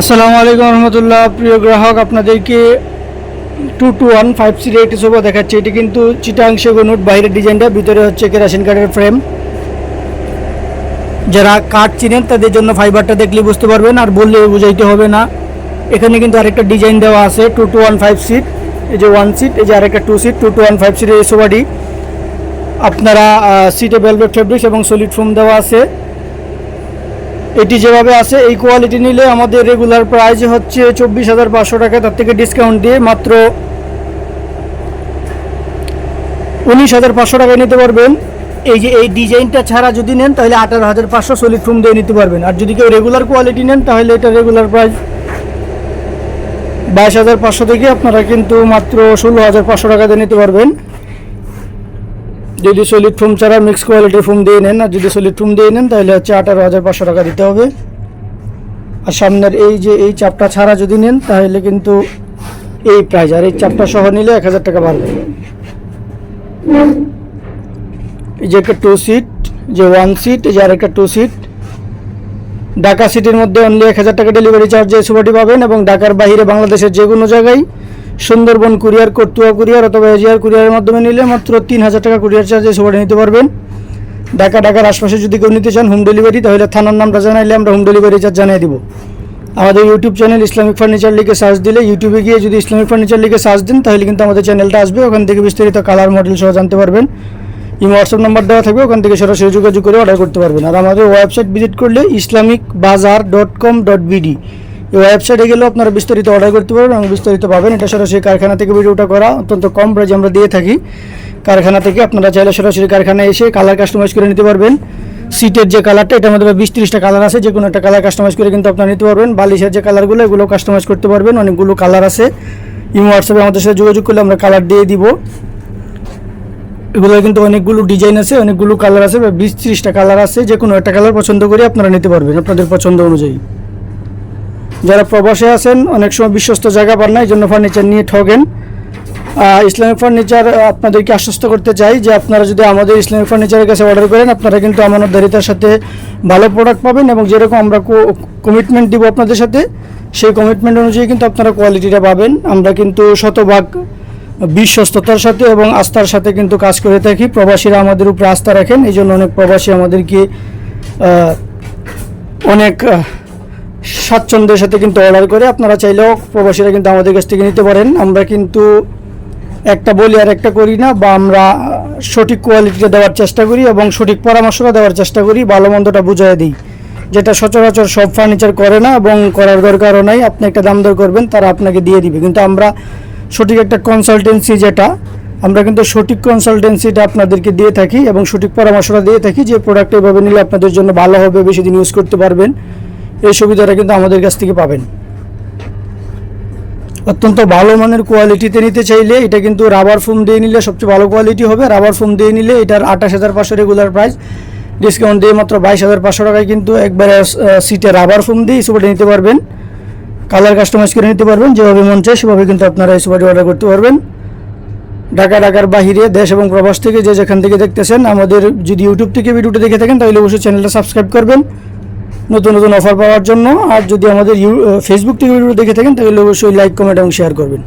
আসসালামু আলাইকুম রহমতুল্লাহ। প্রিয় গ্রাহক, আপনাদেরকে টু টু ওয়ান ফাইভ সির একটি সোফা দেখাচ্ছে। এটি কিন্তু চিটাং সেগুনুট বাইরের ডিজাইনটা, ভিতরে হচ্ছে কেরাসিন কাঠের ফ্রেম। যারা কাঠ চিনেন, তাদের জন্য ফাইবারটা দেখলে বুঝতে পারবেন, আর বললে বুঝাইতে হবে না। এখানে কিন্তু আরেকটা ডিজাইন দেওয়া আছে, two two one five seat এই যে ওয়ান সিট এই যে আরেকটা two seat two two one five সিটের এই সোফাটি আপনারা সিটে, ভেলভেট ফেব্রিক্স এবং সলিড ফোম দেওয়া আছে। এটি যেভাবে আছে, এই কোয়ালিটি নিলে আমাদের রেগুলার প্রাইস হচ্ছে চব্বিশ হাজার পাঁচশো টাকা, তার থেকে ডিসকাউন্ট দিয়ে মাত্র উনিশ হাজার পাঁচশো টাকায় নিতে পারবেন। এই যে, এই ডিজাইনটা ছাড়া যদি নেন, তাহলে আঠারো হাজার পাঁচশো সলিড ফোম দিয়ে নিতে পারবেন। আর যদি কেউ রেগুলার কোয়ালিটি নেন, তাহলে এটা রেগুলার প্রাইস বাইশ হাজার পাঁচশো থেকে আপনারা কিন্তু মাত্র ষোলো হাজার পাঁচশো টাকা দিয়ে নিতে পারবেন। যদি সলিড ফোম ছাড়া মিক্স কোয়ালিটির ফোম দিয়ে নেন আর যদি সলিড ফোম দিয়ে নেন, তাহলে হচ্ছে আঠারো হাজার পাঁচশো টাকা দিতে হবে। আর সামনের এই যে, এই চাপটা ছাড়া যদি নেন, তাহলে কিন্তু এই প্রাইস আর এই চাপটা সহ নিলে এক হাজার টাকা বাড়বে। এই যে একটা টু সিট যে ওয়ান সিট এই যে আরেকটা টু সিট ঢাকা সিটির মধ্যে অনলি এক হাজার টাকা ডেলিভারি চার্জে সুপারটি পাবেন এবং ঢাকার বাইরে বাংলাদেশের যে কোনো জায়গায় সুন্দরবন কুরিয়ার কর্তুয়া কুরিয়ার অথবা এজিআর কুরিয়ারের মাধ্যমে নিলে মাত্র তিন হাজার টাকা কুরিয়ার চার্জে সুপারটি নিতে পারবেন। ঢাকা, ঢাকার আশপাশে যদি কেউ নিতে চান হোম ডেলিভারি, তাহলে থানার নামটা জানাইলে আমরা হোম ডেলিভারি চার্জ জানিয়ে দিব। আমাদের ইউটিউব চ্যানেল ইসলামিক ফার্নিচার লিখে সার্চ দিলে ইউটিউবে গিয়ে যদি ইসলামিক ফার্নিচার লিখে সার্চ দিন, তাহলে কিন্তু আমাদের চ্যানেলটা আসবে। ওখান থেকে বিস্তারিত কালার, মডেল সহ জানতে পারবেন। ইমো হোয়াটসঅ্যাপ নাম্বার দেওয়া থাকবে, ওখান থেকে সরাসরি যোগাযোগ করে অর্ডার করতে পারবেন। আর আমাদের ওয়েবসাইট ভিজিট করলে Islamic Bazar dot com dot BD এই ওয়েবসাইটে গেলেও আপনারা বিস্তারিত অর্ডার করতে পারবেন এবং বিস্তারিত পাবেন। এটা সরাসরি কারখানা থেকে ভিডিওটা করা অত্যন্ত কম প্রাইজে আমরা দিয়ে থাকি। কারখানা থেকে আপনারা চাইলে সরাসরি কারখানায় এসে কালার কাস্টমাইজ করে নিতে পারবেন। সিটের যে কালারটা এটার মধ্যে বিশ তিরিশটা কালার আছে যে কোনো একটা কালার কাস্টমাইজ করে কিন্তু আপনারা নিতে পারবেন। বালিশের যে কালারগুলো এগুলো কাস্টমাইজ করতে পারবেন। অনেকগুলো কালার আছে। ইমো হোয়াটসঅ্যাপে আমাদের সাথে যোগাযোগ করলে আমরা কালার দিয়ে দিব। এগুলো কিন্তু অনেকগুলো ডিজাইন আছে, অনেকগুলো কালার আছে বা বিশ ত্রিশটা কালার আছে। যে কোনো একটা কালার পছন্দ করে আপনারা নিতে পারবেন, আপনাদের পছন্দ অনুযায়ী। যারা প্রবাসে আছেন, অনেক সময় বিশ্বস্ত জায়গা পান না, এই জন্য ফার্নিচার নিয়ে ঠগেন। ইসলামিক ফার্নিচার আপনাদেরকে আশ্বস্ত করতে চাই যে আপনারা যদি আমাদের ইসলামিক ফার্নিচারের কাছে অর্ডার করেন, আপনারা কিন্তু আমানতদারিতার সাথে ভালো প্রোডাক্ট পাবেন এবং যেরকম আমরা কমিটমেন্ট দিব আপনাদের সাথে, সেই কমিটমেন্ট অনুযায়ী কিন্তু আপনারা কোয়ালিটিটা পাবেন। আমরা কিন্তু শতভাগ বিশ্বস্ততার সাথে এবং আস্থার সাথে কিন্তু কাজ করে থাকি। প্রবাসীরা আমাদের উপরে আস্থা রাখেন, এই জন্য অনেক প্রবাসী আমাদেরকে অনেক স্বাচ্ছন্দ্যের সাথে কিন্তু অর্ডার করে। আপনারা চাইলেও প্রবাসীরা কিন্তু আমাদের কাছ থেকে নিতে পারেন। আমরা কিন্তু একটা বলি আর একটা করি না, বা আমরা সঠিক কোয়ালিটিটা দেওয়ার চেষ্টা করি এবং সঠিক পরামর্শটা দেওয়ার চেষ্টা করি, ভালো মন্দটা বুঝিয়ে দিই। যেটা সচরাচর সব ফার্নিচার করে না এবং করার দরকারও নাই, আপনি একটা দাম দর করবেন, তারা আপনাকে দিয়ে দিবে। কিন্তু আমরা সঠিক একটা কনসালটেন্সি যেটা, আমরা কিন্তু সঠিক কনসালটেন্সিটা আপনাদেরকে দিয়ে থাকি এবং সঠিক পরামর্শটা দিয়ে থাকি যে প্রোডাক্ট এভাবে নিলে আপনাদের জন্য ভালো হবে, বেশি দিন ইউজ করতে পারবেন। এই সুবিধাটা কিন্তু আমাদের কাছ থেকে পাবেন। অত্যন্ত ভালো মানের কোয়ালিটিতে নিতে চাইলে এটা কিন্তু রাবার ফোম দিয়ে নিলে সবচেয়ে ভালো কোয়ালিটি হবে। রাবার ফোম দিয়ে নিলে এটার আঠাশ হাজার পাঁচশো রেগুলার প্রাইস ডিসকাউন্ট দিয়ে মাত্র বাইশ হাজার পাঁচশো টাকায় কিন্তু একবারে সিটে রাবার ফোম দিয়ে এই সুপারটা নিতে পারবেন। কালার কাস্টমাইজ করে নিতে পারবেন, যেভাবে মন চায় সেভাবে কিন্তু আপনারা এই সুপারটি অর্ডার করতে পারবেন। ঢাকা, ঢাকার বাহিরে দেশ এবং প্রবাস থেকে যে যেখান থেকে দেখতেছেন, আমাদের যদি ইউটিউব থেকে ভিডিওটা দেখে থাকেন, তাহলে অবশ্যই চ্যানেলটা সাবস্ক্রাইব করবেন। নতুন নতুন অফার পাওয়ার জন্য। আর যদি আমাদের ফেসবুক থেকে ভিডিও দেখে থাকেন, তাহলে অবশ্যই লাইক কমেন্ট এবং শেয়ার করবেন।